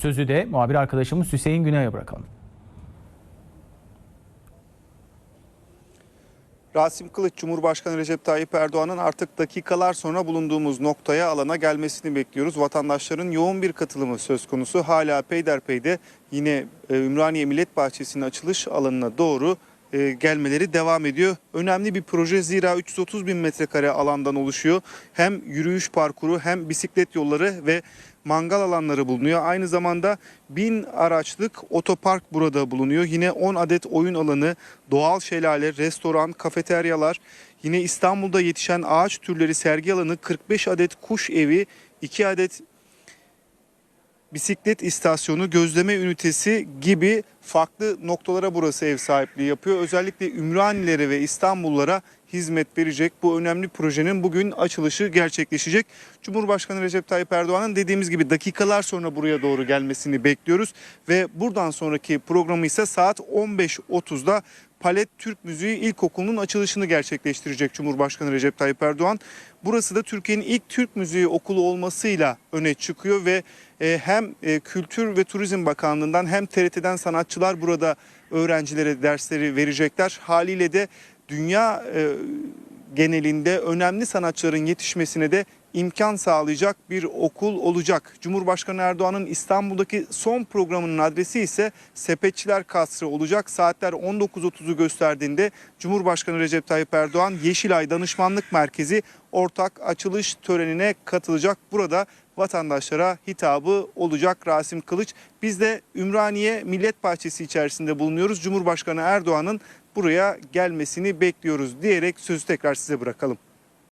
Sözü de muhabir arkadaşımız Hüseyin Güney'e bırakalım. Rasim Kılıç, Cumhurbaşkanı Recep Tayyip Erdoğan'ın artık dakikalar sonra bulunduğumuz noktaya alana gelmesini bekliyoruz. Vatandaşların yoğun bir katılımı söz konusu. Hala peyderpeyde yine e, Ümraniye Millet Bahçesi'nin açılış alanına doğru gelmeleri devam ediyor. Önemli bir proje zira 330 bin metrekare alandan oluşuyor. Hem yürüyüş parkuru hem bisiklet yolları ve mangal alanları bulunuyor. Aynı zamanda bin araçlık otopark burada bulunuyor. Yine 10 adet oyun alanı, doğal şelale, restoran, kafeteryalar, yine İstanbul'da yetişen ağaç türleri sergi alanı, 45 adet kuş evi, 2 adet bisiklet istasyonu, gözleme ünitesi gibi farklı noktalara burası ev sahipliği yapıyor. Özellikle Ümranilere ve İstanbullulara hizmet verecek bu önemli projenin bugün açılışı gerçekleşecek. Cumhurbaşkanı Recep Tayyip Erdoğan'ın dediğimiz gibi dakikalar sonra buraya doğru gelmesini bekliyoruz ve buradan sonraki programı ise saat 15.30'da Palet Türk Müziği İlkokulu'nun açılışını gerçekleştirecek Cumhurbaşkanı Recep Tayyip Erdoğan. Burası da Türkiye'nin ilk Türk Müziği Okulu olmasıyla öne çıkıyor ve e, hem e, Kültür ve Turizm Bakanlığı'ndan hem TRT'den sanatçılar burada öğrencilere dersleri verecekler. Haliyle de dünya e, genelinde önemli sanatçıların yetişmesine de imkan sağlayacak bir okul olacak. Cumhurbaşkanı Erdoğan'ın İstanbul'daki son programının adresi ise Sepetçiler Kasrı olacak. Saatler 19.30'u gösterdiğinde Cumhurbaşkanı Recep Tayyip Erdoğan Yeşilay Danışmanlık Merkezi ortak açılış törenine katılacak. Burada vatandaşlara hitabı olacak Rasim Kılıç. Biz de Ümraniye Millet Bahçesi içerisinde bulunuyoruz. Cumhurbaşkanı Erdoğan'ın buraya gelmesini bekliyoruz diyerek sözü tekrar size bırakalım.